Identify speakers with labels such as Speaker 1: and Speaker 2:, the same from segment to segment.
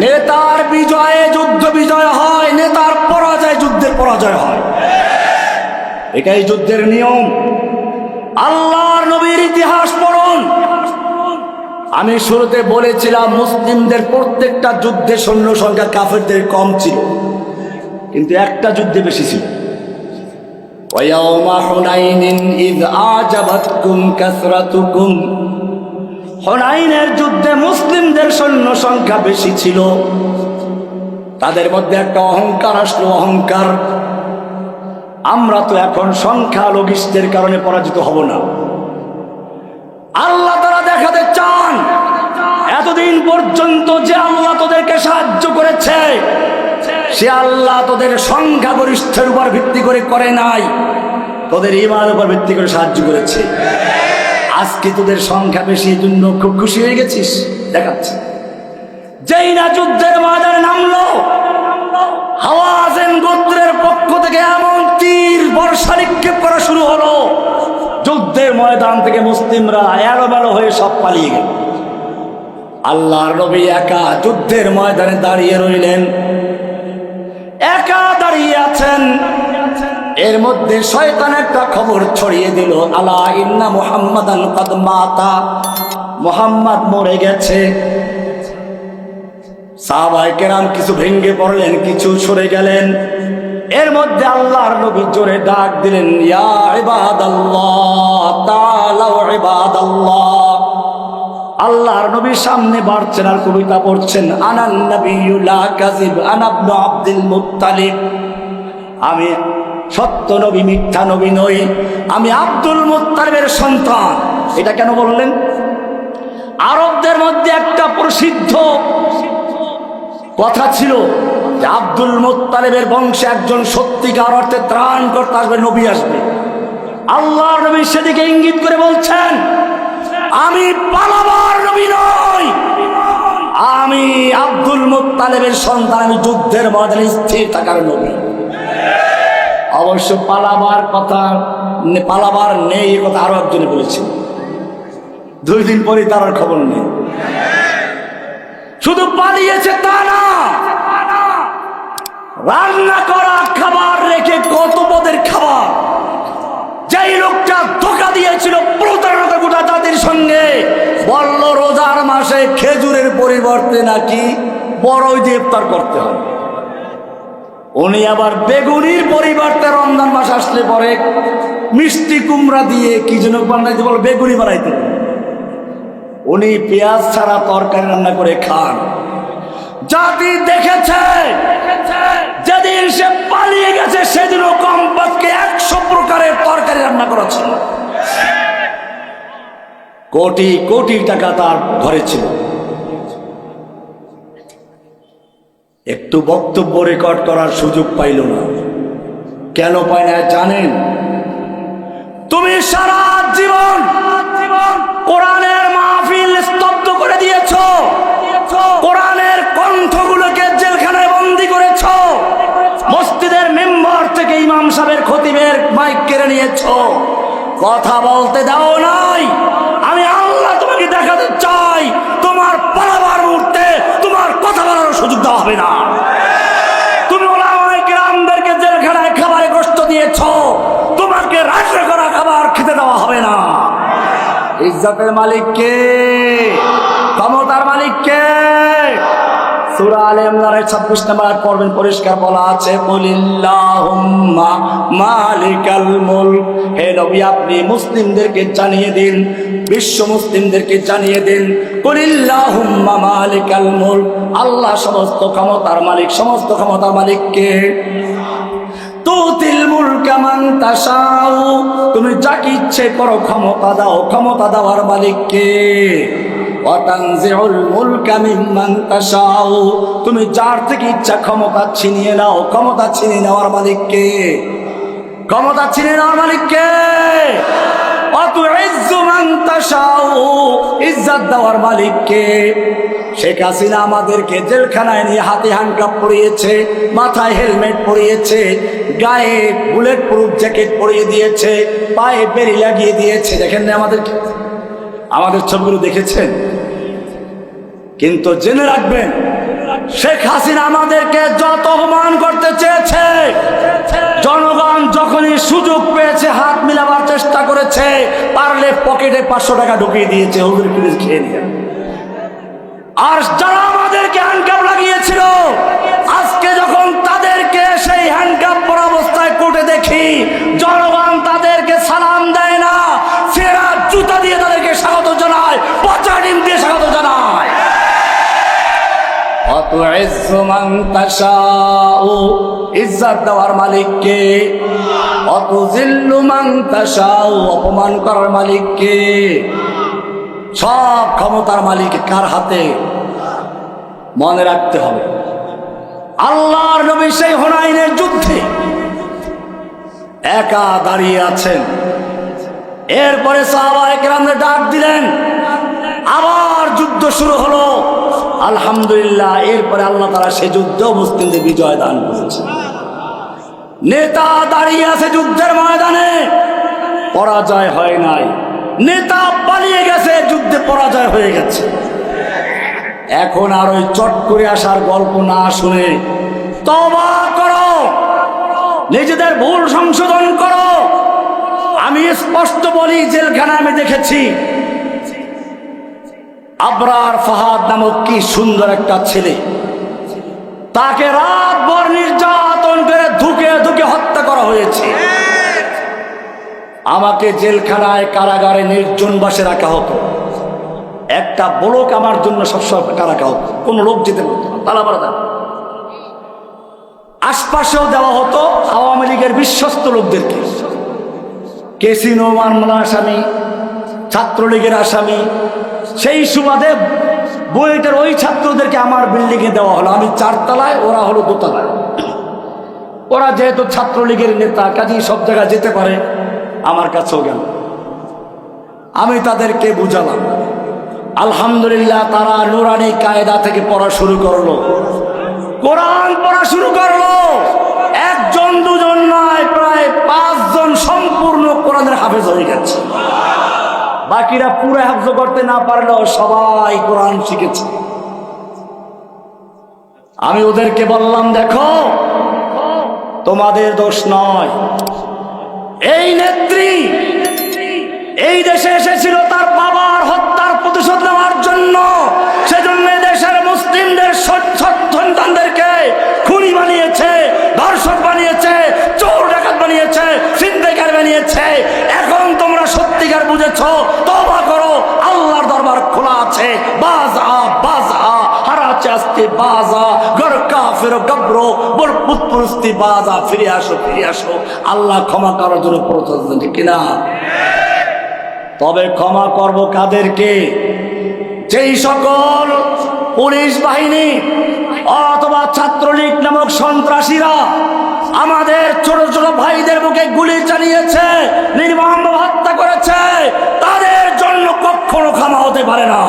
Speaker 1: নেতার বিজয়ে যুদ্ধ বিজয় হয় নেতার পরাজয় যুদ্ধের পরাজয় হয় এটাই যুদ্ধের নিয়ম আল্লাহর নবীর ইতিহাস পড়ুন আমি শুরুতে বলেছিলাম মুসলিমদের প্রত্যেকটা যুদ্ধে সৈন্য সংখ্যা কাফেরদের কম ছিল কিন্তু একটা যুদ্ধে বেশি ছিল ويوم حنين إذ أعجبتكم كثرتكم হনাইনের যুদ্ধে মুসলিমদের সৈন্য সংখ্যা বেশি ছিল। তাদের মধ্যে একটা অহংকার আসলো, অহংকার। আমরা তো এখন সংখ্যা লঘিষ্ঠের কারণে পরাজিত হব না। আল্লাহ তারা দেখাতে চান, এতদিন পর্যন্ত যে আল্লাহ তোদেরকে সাহায্য করেছে, সে আল্লাহ তোদের সংখ্যাগরিষ্ঠের উপর ভিত্তি করে করে নাই, তোদের ইমানের উপর ভিত্তি করে সাহায্য করেছে। আজকে তোদের সংখ্যা বেশি জন্য খুব খুশি হয়ে গেছিস। দেখাচ্ছে। যেই না যুদ্ধের ময়দানে নামলো হাওয়াজেন গোত্রের পক্ষ থেকে এমন তীর বর্ষা নিক্ষেপ করা শুরু হলো। যুদ্ধের ময়দান থেকে মুসলিমরা এলো এলোমেলো হয়ে সব পালিয়ে গেল। আল্লাহর নবী একা যুদ্ধের ময়দানে দাঁড়িয়ে রইলেন। একা দাঁড়িয়ে আছেন এর মধ্যে শয়তান একটা খবর ছড়িয়ে দিল, আলা ইন্না মুহাম্মাদান কদ মাতা। মুহাম্মদ মরে গেছে। সাহাবাই কেরাম কিছু ভেঙ্গে পড়লেন, কিছু সরে গেলেন। এর মধ্যে আল্লাহর নবী জোরে ডাক দিলেন, ইয়া ইবাদাল্লাহ তাআলাউ ইবাদাল্লাহ। আল্লাহর নবীর সামনে বাড়ছেন আর কবিতা পড়ছেন, আনান আনা ইবনু আব্দুল মুত্তালিব। আমি সত্য নবী, মিথ্যা নবী নই। আমি আব্দুল মুত্তালিবের সন্তান। এটা কেন বললেন? আরবদের মধ্যে একটা প্রসিদ্ধ কথা ছিল যে আব্দুল মুত্তালিবের বংশে একজন সত্যিকার অর্থে ত্রাণ করতে আসবে, নবী আসবে। আল্লাহর নবী সেদিকে ইঙ্গিত করে বলছেন, আমি পালাবার নবী নই। আমি আব্দুল মুত্তালিবের সন্তান। আমি যুদ্ধের বদলে স্থির থাকার নবী। অবশ্য পালাবার কথা, পালাবার নেই এ কথা আরও একজনে বলেছে। দুই দিন পরে তার আর খবর নেই। শুধু পালিয়েছে তা না, রান্না করা খাবার রেখে কত পদের খাবার যেই লোকটা ধোকা দিয়েছিল, প্রতারণা গোটা জাতির সঙ্গে, বলল, রোজার মাসে খেজুরের পরিবর্তে নাকি বড়ই দিয়ে ইফতার করতে হয়। উনি আবার বেগুনির পরিবর্তে রমজান মাস আসলে পরে মিষ্টি কুমড়া দিয়ে কি যেন বানাইতে বলো, বেগুনি বানাইতে। উনি পেঁয়াজ ছাড়া তরকারি রান্না করে খান। জাতি দেখেছে, যেদিন সে পালিয়ে গেছে, সেদিনও কমপক্ষে একশো প্রকারের তরকারি রান্না করা ছিল কোটি কোটি টাকা তার ঘরে ছিল। একটু বক্তব্য রেকর্ড করার সুযোগ পাইল না। কেন পায় না জানেন? তুমি সারা জীবন কোরআনের মাহফিল স্তব্ধ করে দিয়েছ। কোরআনের কণ্ঠগুলোকে জেলখানায় বন্দি করেছ। মসজিদের মেম্বার থেকে ইমাম সাহেবের খতিবের মাইক কেড়ে নিয়েছ। কথা বলতে দাও নাই। আমি আল্লাহ তোমাকে দেখাতে চাই। তোমার পালাবার মুহূর্তে তোমার কথা বলার সুযোগ দেওয়া হবে না তুমি ওলামায়ে কেরামদেরকে জেলখানায় খাবারে কষ্ট দিয়েছ তোমাকে রান্না করা খাবার খেতে দেওয়া হবে না ইজ্জতের মালিক কে? ক্ষমতার মালিক কে? সূরা আলে ইমরানের 26 নম্বর পড়বেন, পরিষ্কার আছে আপনি মুসলিমদেরকে জানিয়ে দিন, বিশ্ব মুসলিমদেরকে জানিয়ে দিন, কুলিল্লাহুম্মা মালিকাল মুলক। আল্লাহ সমস্ত ক্ষমতার মালিক, সমস্ত ক্ষমতার মালিক কে? তুতিল মুলকা মান তাশাউ। তুমি যাকে ইচ্ছে করো ক্ষমতা দাও, ক্ষমতা দেওয়ার মালিককে। তুমি যার থেকে ইচ্ছা ক্ষমতা ছিনিয়ে নাও, ক্ষমতা ছিনিয়ে নেওয়ার মালিককে। ক্ষমতা ছিনিয়ে নেওয়ার মালিককে। ইজ্জত দেওয়ার মালিককে। শেখ হাসিনা আমাদেরকে জেলখানায় নিয়ে হাতে হ্যান্ডকাপ পরিয়েছে, মাথায় হেলমেট পরিয়েছে, গায়ে বুলেট প্রুফ জ্যাকেট পরিয়ে দিয়েছে, পায়ে বেরি লাগিয়ে দিয়েছে। দেখেন না আমাদের আমাদের ছবিগুলো দেখেছেন? কিন্তু জেনে রাখবেন, শেখ হাসিনা আমাদেরকে যত অপমান করতে চেয়েছে, জনগণ যখনই সুযোগ পেয়েছে চেষ্টা করেছে, পারলে পকেটে পাঁচশো টাকা ঢুকিয়ে দিয়েছে, হুজুর প্লিজ খেয়ে নিয়ে। আর যারা আমাদেরকে হ্যান্ডকাপ লাগিয়েছিল, আজকে যখন তাদেরকে সেই হ্যান্ডকাপ পরা অবস্থায় কোর্টে দেখি, জনগণ তাদেরকে সালাম দেয় না, ফেরা জুতা দিয়ে তাদেরকে স্বাগত জানায়, পচা ডিম দিয়ে স্বাগত জানায়। ইজ্জত দেওয়ার মালিককে অপমান করার মালিককে। সব ক্ষমতার মালিক কার হাতে? মনে রাখতে হবে। আল্লাহর নবী সেই হোনাইনের যুদ্ধে একা দাঁড়িয়ে আছেন। এরপরে সাহাবাহামদের ডাক দিলেন, আবার যুদ্ধ শুরু হলো। আলহামদুলিল্লাহ, এরপরে আল্লাহ তারা সে যুদ্ধ মুসলিমদের বিজয় দান করেছে নেতা দাঁড়িয়ে আছে যুদ্ধের ময়দানে, পরাজয় হয় নাই। নেতা পালিয়ে গেছে, যুদ্ধে পরাজয় হয়ে গেছে। এখন আর ওই চট করে আসার গল্প না শুনে তবা করো, নিজেদের ভুল সংশোধন করো। আমি স্পষ্ট বলি, জেলখানা আমি দেখেছি। আবরার ফাহাদ নামক কি সুন্দর একটা ছেলে। তাকে রাত ভর নির্যাতন করে ধুকে ধুকে হত্যা করা হয়েছে। আমাকে জেলখানায় কারাগারে নির্জন বাসে রাখা হতো। একটা ব্লক আমার জন্য সবসময় রাখা হতো। কোনো লোক যেতে পারতো আশপাশেও দেওয়া হতো আওয়ামী লীগের বিশ্বস্ত লোকদেরকে। কেসিনো মামলা আসামি ছাত্রলীগের আসামি, সেই সুবাদে বইটার ওই ছাত্রদেরকে আমার বিল্ডিংয়ে দেওয়া হলো। আমি চারতলায়, ওরা হলো দোতলায়। ওরা যেহেতু ছাত্রলীগের নেতা, কাজেই সব জায়গায় যেতে পারে, আমার কাছেও গেল। আমি তাদেরকে বুঝালাম, আলহামদুলিল্লাহ তারা নুরানি কায়দা থেকে পড়া শুরু করল। কোরআন পড়া শুরু করল। একজন, দুজন নয়, প্রায় পাঁচজন সম্পূর্ণ কোরআনের হাফেজ হয়ে গেছে। বাকিরা পুরো হাফজ করতে না পারলেও সবাই কোরআন শিখেছে। আমি ওদেরকে বললাম, দেখো, তোমাদের দোষ নয়। এই নেত্রী, এই দেশে এসেছিল তার বাবার বুঝেছ তবা করো, আল্লাহর দরবার খোলা আছে বাজা বাজা হারাচ্ছে আস্তে বাজা গর কাফের গব্র, বর পুতপুরস্তি বাজা ফিরে আসো ফিরে আসো। আল্লাহ ক্ষমা করার জন্য প্রচেষ্টা কিনা? তবে ক্ষমা করব কাদেরকে? যেই সকল পুলিশ বাহিনী অথবা ছাত্রলীগ নামক সন্ত্রাসীরা আমাদের ছোট ছোট ভাইদের বুকে গুলি চালিয়েছে, নির্মম হত্যা করেছে, তাদের জন্য কখনো ক্ষমা হতে পারে না।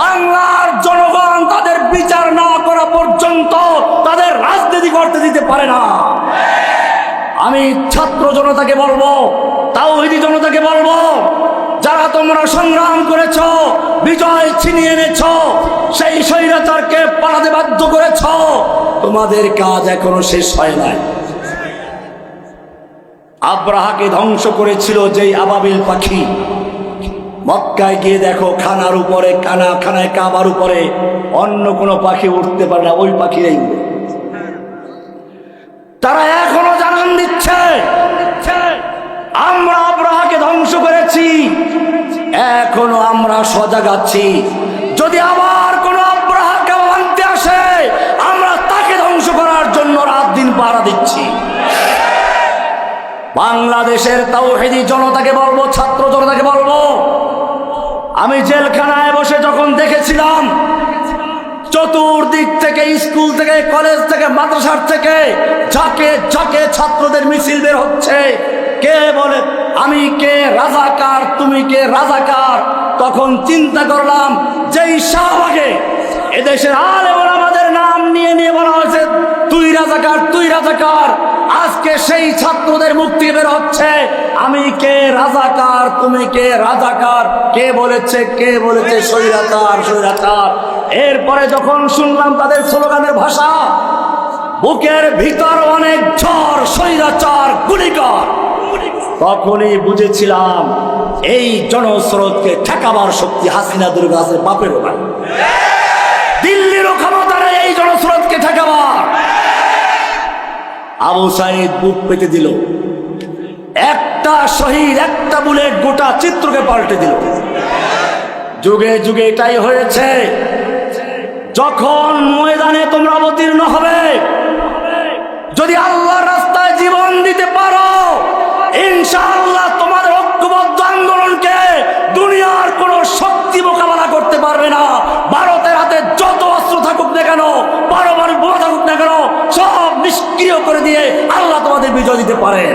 Speaker 1: বাংলার জনগণ তাদের বিচার না করা পর্যন্ত তাদের রাজনীতি করতে দিতে পারে না। আমি ছাত্র জনতাকে বলব, তাওহিদি জনতাকে বলব যারা তোমরা সংগ্রাম করেছ, বিজয় ছিনিয়ে এনেছ, সেই স্বৈরাচারকে পালাতে বাধ্য করেছ, তোমাদের কাজ এখনও শেষ হয় নাই। আব্রাহাকে ধ্বংস করেছিল যেই আবাবিল পাখি। মক্কায় গিয়ে দেখো খানার উপরে কানা খানায় কাবার উপরে অন্য কোনো পাখি উঠতে পারে না, ওই পাখিরাই উড়ে তারা এখনও জানান দিচ্ছে আমরা আব্রাহাকে ধ্বংস করেছি। এখনও আমরা সজাগ আছি। যদি আবার কোনো আব্রাহাকে ভাঙতে আসে, আমরা তাকে ধ্বংস করার জন্য রাত দিন পাড়া দিচ্ছি। বাংলাদেশের তাওহেদি জনতাকে বলব, ছাত্র জনতাকে বলব, আমি জেলখানায় বসে যখন দেখেছিলাম, চতুর্দিক থেকে, স্কুল থেকে, কলেজ থেকে, মাদ্রাসার থেকে ঝাঁকে ঝাঁকে ছাত্রদের মিছিল বের হচ্ছে। কে বলে, আমি কে রাজাকার, তুমি কে রাজাকার? তখন চিন্তা করলাম, যেই শাহবাগে এদেশের আলে আমাদের নাম নিয়ে নিয়ে বলা হয়েছে, তুই রাজাকার তুই রাজাকার। আজকে সেই ছাত্রদের মুক্তি বের হচ্ছে। আমি কে রাজাকার, তুমি কে রাজাকার? কে বলেছে কে বলেছে স্বৈরাচার স্বৈরাচার? এরপরে যখন শুনলাম তাদের স্লোগানের ভাষা, বুকের ভিতর অনেক ঝড়, স্বৈরাচার, গুলিকর। তখনই বুঝেছিলাম, এই জনস্রোতকে ঠেকাবার শক্তি হাসিনা দুর্গা আছে, বাপের ভাই দিল্লিরও ক্ষমতা নেই এই জনস্রোতকে ঠেকাবার। আবু সাইদ বুক পেতে দিল। একটা শহীদ, একটা বুলেট গোটা চিত্রকে পাল্টে দিল। যুগে যুগে এটাই হয়েছে। যখন ময়দানে তোমরা অবতীর্ণ হবে, যদি আল্লাহর রাস্তায় জীবন দিতে পারো ইনশাআল্লাহ তোমাদের ঐক্যবদ্ধ আন্দোলনকে দুনিয়ার কোন শক্তি মোকাবেলা করতে পারবে না ভারতের হাতে যত অস্ত্র থাকুক না কেন পারমাণবিক বোমা থাকুক না কেন সব নিষ্ক্রিয় করে দিয়ে আল্লাহ তোমাদের বিজয় দিতে পারেন।